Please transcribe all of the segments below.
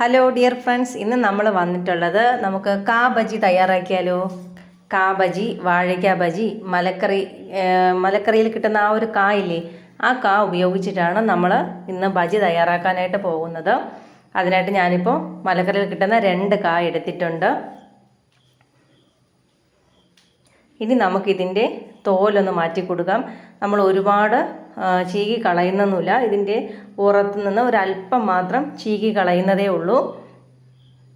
Hello dear friends ഇന്ന് നമ്മൾ വന്നിട്ടുള്ളത് നമുക്ക് കാ ബജി തയ്യാറാക്കിയാലോ? കാ ബജി വാഴയ്ക്ക ബജി മലക്കറി മലക്കറിയിൽ കിട്ടുന്ന ആ ഒരു കാ ഇല്ലേ? ആ കാ ഉപയോഗിച്ചിട്ടാണ് നമ്മൾ ഇന്ന് ബജി തയ്യാറാക്കാനായിട്ട് പോകുന്നത്. അതിനായിട്ട് ഞാനിപ്പോൾ മലക്കറിയിൽ കിട്ടുന്ന രണ്ട് കാ എടുത്തിട്ടുണ്ട്. ഇനി നമുക്കിതിന്റെ തോലൊന്ന് മാറ്റി കൊടുക്കാം നമ്മൾ ഒരുപാട് ചീകി കളയുന്നൊന്നുമില്ല. ഇതിന്റെ പുറത്ത് നിന്ന് ഒരല്പം മാത്രം ചീകി കളയുന്നതേ ഉള്ളൂ.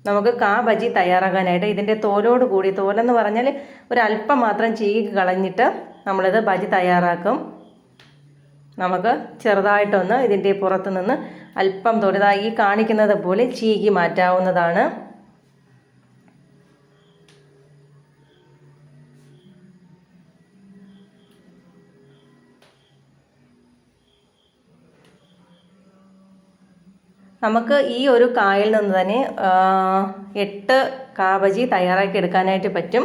നമുക്ക് കാ ബജി തയ്യാറാക്കാനായിട്ട് ഇതിന്റെ തോലോട് കൂടി തോലെന്ന് പറഞ്ഞാൽ ഒരല്പം മാത്രം ചീകി കളഞ്ഞിട്ട് നമ്മളിത് ബജി തയ്യാറാക്കും. നമുക്ക് ചെറുതായിട്ടൊന്ന് ഇതിന്റെ പുറത്ത് നിന്ന് അല്പം തൊടുതായി കാണിക്കുന്നത് പോലെ ചീകി മാറ്റാവുന്നതാണ്. നമുക്ക് ഈ ഒരു കായിൽ നിന്ന് തന്നെ എട്ട് കാബജി തയ്യാറാക്കി എടുക്കാനായിട്ട് പറ്റും.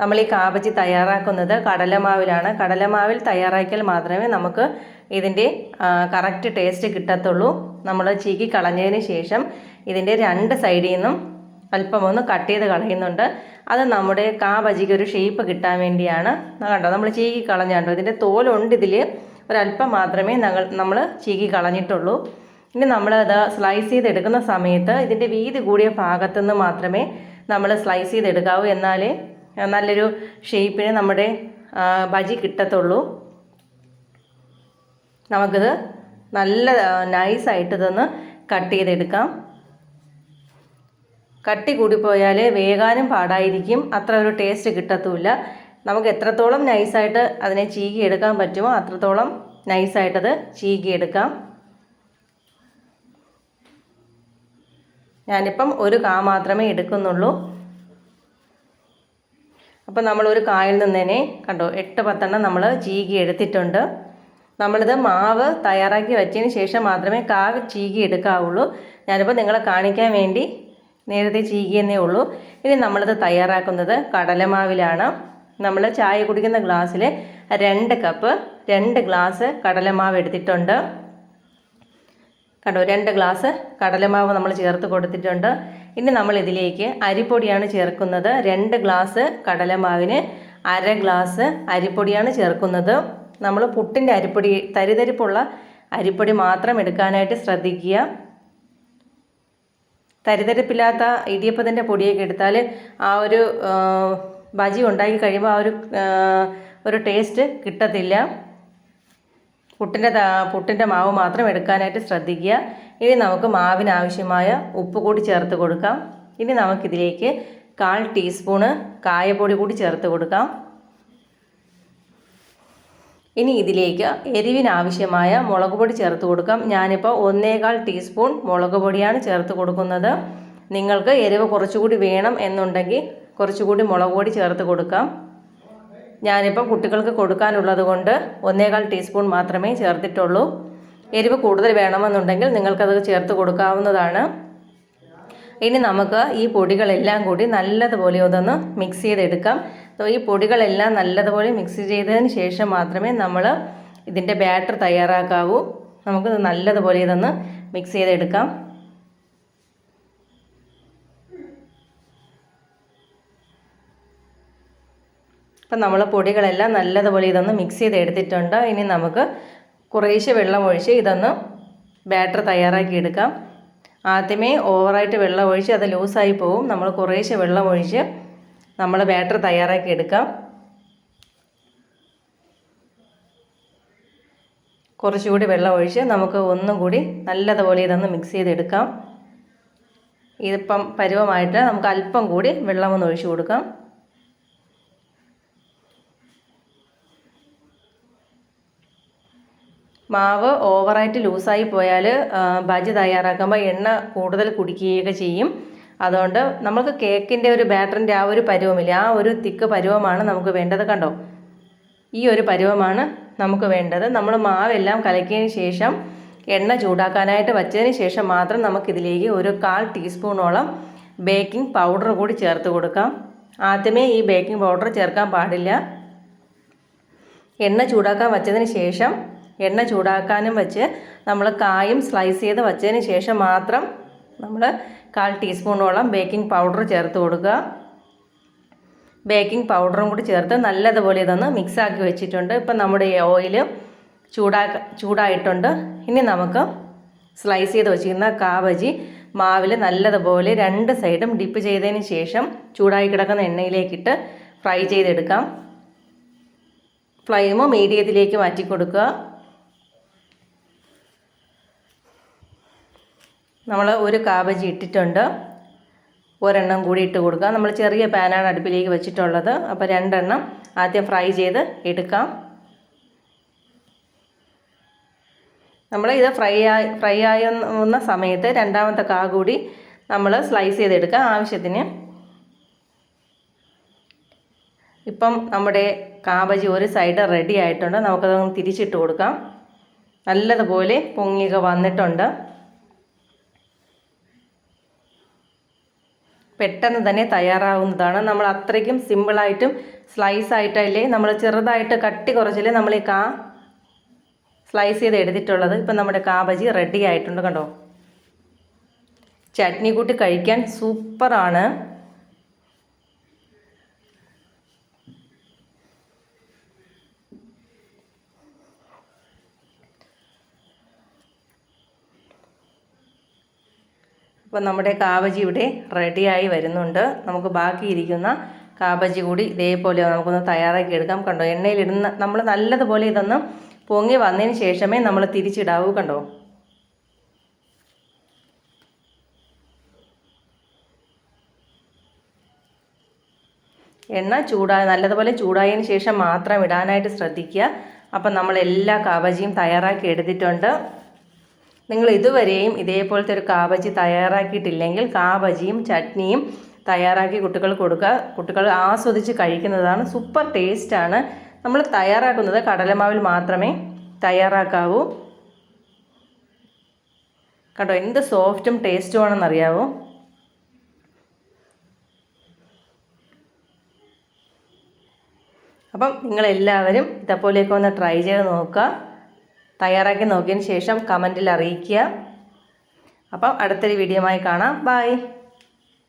നമ്മൾ ഈ കാബജി തയ്യാറാക്കുന്നത് കടലമാവിലാണ്. കടലമാവിൽ തയ്യാറാക്കിയാൽ മാത്രമേ നമുക്ക് ഇതിന്റെ കറക്റ്റ് ടേസ്റ്റ് കിട്ടത്തുള്ളൂ. നമ്മൾ ചീകി കളഞ്ഞതിന് ശേഷം ഇതിന്റെ രണ്ട് സൈഡിൽ നിന്നും അല്പം ഒന്ന് കട്ട് ചെയ്ത് കളയുന്നുണ്ട്. അത് നമ്മുടെ കാബജിക്ക് ഒരു ഷേപ്പ് കിട്ടാൻ വേണ്ടിയാണ്. കണ്ടോ? നമ്മൾ ചീകി കളഞ്ഞാണ്ടോ? ഇതിന്റെ തോലുണ്ട് ഇതിൽ ഒരല്പം മാത്രമേ നമ്മൾ ചീകി കളഞ്ഞിട്ടുള്ളൂ. ഇനി നമ്മൾ അത് സ്ലൈസ് ചെയ്തെടുക്കുന്ന സമയത്ത് ഇതിന്റെ വീതി കൂടിയ ഭാഗത്തു നിന്ന് മാത്രമേ നമ്മൾ സ്ലൈസ് ചെയ്തെടുക്കാവൂ. എന്നാലേ നല്ലൊരു ഷേപ്പിന് നമ്മുടെ ഭജി കിട്ടത്തുള്ളൂ. നമുക്കിത് നല്ല നൈസായിട്ട് ഇതൊന്ന് കട്ട് ചെയ്തെടുക്കാം. കട്ടി കൂടിപ്പോയാൽ വേകാനും പാടായിരിക്കും. അത്ര ഒരു ടേസ്റ്റ് കിട്ടത്തുമില്ല നമുക്ക് എത്രത്തോളം നൈസായിട്ട് അതിനെ ചീകിയെടുക്കാൻ പറ്റുമോ അത്രത്തോളം നൈസായിട്ടത് ചീകി എടുക്കാം ഞാനിപ്പം ഒരു കാ മാത്രമേ എടുക്കുന്നുള്ളൂ. അപ്പം നമ്മൾ ഒരു കായിൽ നിന്ന് തന്നെ കണ്ടോ എട്ട് പത്തെണ്ണം നമ്മൾ ചീകി എടുത്തിട്ടുണ്ട്. നമ്മളിത് മാവ് തയ്യാറാക്കി വെച്ചതിന് ശേഷം മാത്രമേ കാവ് ചീകി എടുക്കാവുള്ളൂ. ഞാനിപ്പോൾ നിങ്ങളെ കാണിക്കാൻ വേണ്ടി നേരത്തെ ചീകിയെന്നേ ഉള്ളൂ. ഇനി നമ്മളിത് തയ്യാറാക്കുന്നത് കടലമാവിലാണ്. നമ്മൾ ചായ കുടിക്കുന്ന ഗ്ലാസ്സിൽ രണ്ട് കപ്പ് രണ്ട് ഗ്ലാസ് കടലമാവ് എടുത്തിട്ടുണ്ട്. കണ്ടോ രണ്ട് ഗ്ലാസ് കടലമാവ് നമ്മൾ ചേർത്ത് കൊടുത്തിട്ടുണ്ട്. ഇനി നമ്മൾ ഇതിലേക്ക് അരിപ്പൊടിയാണ് ചേർക്കുന്നത്. രണ്ട് ഗ്ലാസ് കടലമാവിന് അര ഗ്ലാസ് അരിപ്പൊടിയാണ് ചേർക്കുന്നത്. നമ്മൾ പുട്ടിന്റെ അരിപ്പൊടി തരിതരിപ്പുള്ള അരിപ്പൊടി മാത്രം എടുക്കാനായിട്ട് ശ്രദ്ധിക്കുക. തരിതരിപ്പില്ലാത്ത ഇടിയപ്പത്തിന്റെ പൊടിയൊക്കെ എടുത്താൽ ആ ഒരു ബജി ഉണ്ടാക്കി കഴിയുമ്പോൾ ആ ഒരു ഒരു ടേസ്റ്റ് കിട്ടത്തില്ല. പുട്ടിന്റെ പുട്ടിന്റെ മാവ് മാത്രം എടുക്കാനായിട്ട് ശ്രദ്ധിക്കുക. ഇനി നമുക്ക് മാവിനാവശ്യമായ ഉപ്പ് കൂടി ചേർത്ത് കൊടുക്കാം. ഇനി നമുക്കിതിലേക്ക് കാൽ ടീസ്പൂണ് കായപ്പൊടി കൂടി ചേർത്ത് കൊടുക്കാം. ഇനി ഇതിലേക്ക് എരിവിനാവശ്യമായ മുളക് പൊടി ചേർത്ത് കൊടുക്കാം. ഞാനിപ്പോൾ ഒന്നേകാൽ ടീസ്പൂൺ മുളക് പൊടിയാണ് ചേർത്ത് കൊടുക്കുന്നത്. നിങ്ങൾക്ക് എരിവ് കുറച്ചുകൂടി വേണം എന്നുണ്ടെങ്കിൽ കുറച്ചുകൂടി മുളക് പൊടി ചേർത്ത് കൊടുക്കാം. ഞാനിപ്പം കുട്ടികൾക്ക് കൊടുക്കാനുള്ളത് കൊണ്ട് ഒന്നേകാൽ ടീസ്പൂൺ മാത്രമേ ചേർത്തിട്ടുള്ളൂ. എരിവ് കൂടുതൽ വേണമെന്നുണ്ടെങ്കിൽ നിങ്ങൾക്കത് ചേർത്ത് കൊടുക്കാവുന്നതാണ്. ഇനി നമുക്ക് ഈ പൊടികളെല്ലാം കൂടി നല്ലതുപോലെ ഒന്ന് മിക്സ് ചെയ്തെടുക്കാം. അപ്പോൾ ഈ പൊടികളെല്ലാം നല്ലതുപോലെ മിക്സ് ചെയ്തതിന് ശേഷം മാത്രമേ നമ്മൾ ഇതിന്റെ ബാറ്റർ തയ്യാറാക്കാവൂ. നമുക്ക് നല്ലതുപോലെ ഇതൊന്ന് മിക്സ് ചെയ്തെടുക്കാം. അപ്പം നമ്മൾ പൊടികളെല്ലാം നല്ലതുപോലെ ഇതൊന്ന് മിക്സ് ചെയ്ത് എടുത്തിട്ടുണ്ട് ഇനി നമുക്ക് കുറേശ്ശെ വെള്ളം ഒഴിച്ച് ഇതൊന്ന് ബാറ്റർ തയ്യാറാക്കി എടുക്കാം. ആദ്യമേ ഓവറായിട്ട് വെള്ളം ഒഴിച്ച് അത് ലൂസായി പോവും. നമ്മൾ കുറേശ്ശെ വെള്ളം ഒഴിച്ച് നമ്മൾ ബാറ്റർ തയ്യാറാക്കി എടുക്കാം. കുറച്ചുകൂടി വെള്ളം ഒഴിച്ച് നമുക്ക് ഒന്നും കൂടി നല്ലതുപോലെ ഇതൊന്ന് മിക്സ് ചെയ്തെടുക്കാം. ഇതിപ്പം പരുവമായിട്ട് നമുക്ക് അല്പം കൂടി വെള്ളം ഒന്ന് ഒഴിച്ചു കൊടുക്കാം. മാവ് ഓവറായിട്ട് ലൂസായി പോയാൽ ബജി തയ്യാറാക്കുമ്പോൾ എണ്ണ കൂടുതൽ കുടിക്കുകയൊക്കെ ചെയ്യും. അതുകൊണ്ട് നമുക്ക് കേക്കിന്റെ ഒരു ബാറ്ററിന്റെ ആ ഒരു പരുവമില്ല. ആ ഒരു തിക്ക് പരുവമാണ് നമുക്ക് വേണ്ടത് കണ്ടോ? ഈ ഒരു പരുവമാണ് നമുക്ക് വേണ്ടത്. നമ്മൾ മാവെല്ലാം കലക്കിയതിന് ശേഷം എണ്ണ ചൂടാക്കാനായിട്ട് വച്ചതിന് ശേഷം മാത്രം നമുക്കിതിലേക്ക് ഒരു കാൽ ടീസ്പൂണോളം ബേക്കിംഗ് പൗഡർ കൂടി ചേർത്ത് കൊടുക്കാം. ആദ്യമേ ഈ ബേക്കിംഗ് പൗഡർ ചേർക്കാൻ പാടില്ല. എണ്ണ ചൂടാക്കാൻ വച്ചതിന് ശേഷം എണ്ണ ചൂടാക്കാനും വെച്ച് നമ്മൾ കായും സ്ലൈസ് ചെയ്ത് വച്ചതിന് ശേഷം മാത്രം നമ്മൾ കാൽ ടീസ്പൂണോളം ബേക്കിംഗ് പൗഡർ ചേർത്ത് കൊടുക്കുക. ബേക്കിംഗ് പൗഡറും കൂടി ചേർത്ത് നല്ലതുപോലെ ഇതൊന്ന് മിക്സാക്കി വെച്ചിട്ടുണ്ട്. ഇപ്പം നമ്മുടെ ഈ ഓയിൽ ചൂടാ ചൂടായിട്ടുണ്ട്. ഇനി നമുക്ക് സ്ലൈസ് ചെയ്ത് വെച്ചിരുന്ന കാബജി മാവിൽ നല്ലതുപോലെ രണ്ട് സൈഡും ഡിപ്പ് ചെയ്തതിന് ശേഷം ചൂടായി കിടക്കുന്ന എണ്ണയിലേക്കിട്ട് ഫ്രൈ ചെയ്തെടുക്കാം. ഫ്ലെയിം മീഡിയത്തിലേക്ക് മാറ്റി കൊടുക്കുക നമ്മൾ ഒരു കാബജി ഇട്ടിട്ടുണ്ട്. ഒരെണ്ണം കൂടി ഇട്ട് കൊടുക്കുക നമ്മൾ ചെറിയ പാനാണ് അടുപ്പിലേക്ക് വെച്ചിട്ടുള്ളത്. അപ്പോൾ രണ്ടെണ്ണം ആദ്യം ഫ്രൈ ചെയ്ത് എടുക്കാം. നമ്മൾ ഇത് ഫ്രൈ ആയി ഫ്രൈ ആയുന്ന സമയത്ത് രണ്ടാമത്തെ കാ കൂടി നമ്മൾ സ്ലൈസ് ചെയ്തെടുക്കുക ആവശ്യത്തിന്. ഇപ്പം നമ്മുടെ കാബജി ഒരു സൈഡ് റെഡി ആയിട്ടുണ്ട്. നമുക്കതൊന്ന് തിരിച്ചിട്ട് കൊടുക്കാം. നല്ലതുപോലെ പൊങ്ങിയൊക്കെ വന്നിട്ടുണ്ട്. പെട്ടെന്ന് തന്നെ തയ്യാറാവുന്നതാണ്. നമ്മൾ അത്രയ്ക്കും സിമ്പിളായിട്ടും സ്ലൈസ് ആയിട്ടല്ലേ നമ്മൾ ചെറുതായിട്ട് കട്ടി കുറച്ചല്ലേ നമ്മൾ ഈ കാ സ്ലൈസ് ചെയ്ത് എടുത്തിട്ടുള്ളത്. ഇപ്പം നമ്മുടെ കാബജി റെഡി ആയിട്ടുണ്ട് കണ്ടോ? ചട്നി കൂട്ടി കഴിക്കാൻ സൂപ്പറാണ് അപ്പോൾ നമ്മുടെ കാബജി ഇവിടെ റെഡിയായി വരുന്നുണ്ട്. നമുക്ക് ബാക്കിയിരിക്കുന്ന കാബജി കൂടി ഇതേപോലെ നമുക്കൊന്ന് തയ്യാറാക്കി എടുക്കാം. കണ്ടോ എണ്ണയിലിടുന്ന നമ്മൾ നല്ലതുപോലെ ഇതൊന്ന് പൊങ്ങി വന്നതിന് ശേഷമേ നമ്മൾ തിരിച്ചിടാവൂ കണ്ടോ? എണ്ണ ചൂടാ നല്ലതുപോലെ ചൂടായതിന് ശേഷം മാത്രം ഇടാനായിട്ട് ശ്രദ്ധിക്കുക. അപ്പം നമ്മൾ എല്ലാ കാബജിയും തയ്യാറാക്കി എടുത്തിട്ടുണ്ട്. നിങ്ങൾ ഇതുവരെയും ഇതേപോലത്തെ ഒരു കാബജി തയ്യാറാക്കിയിട്ടില്ലെങ്കിൽ കാബജിയും ചട്നിയും തയ്യാറാക്കി കുട്ടികൾ കൊടുക്കുക കുട്ടികൾ ആസ്വദിച്ച് കഴിക്കുന്നതാണ് സൂപ്പർ ടേസ്റ്റാണ് നമ്മൾ തയ്യാറാക്കുന്നത് കടലമാവിൽ മാത്രമേ തയ്യാറാക്കാവൂ. കേട്ടോ എന്ത് സോഫ്റ്റും ടേസ്റ്റും ആണെന്നറിയാവോ അപ്പം നിങ്ങളെല്ലാവരും ഇതേപോലെയൊക്കെ ഒന്ന് ട്രൈ ചെയ്ത് നോക്കുക. തയ്യാറാക്കി നോക്കിയതിന് ശേഷം കമന്റിൽ അറിയിക്കുക. അപ്പം അടുത്തൊരു വീഡിയോമായി കാണാം. ബായ്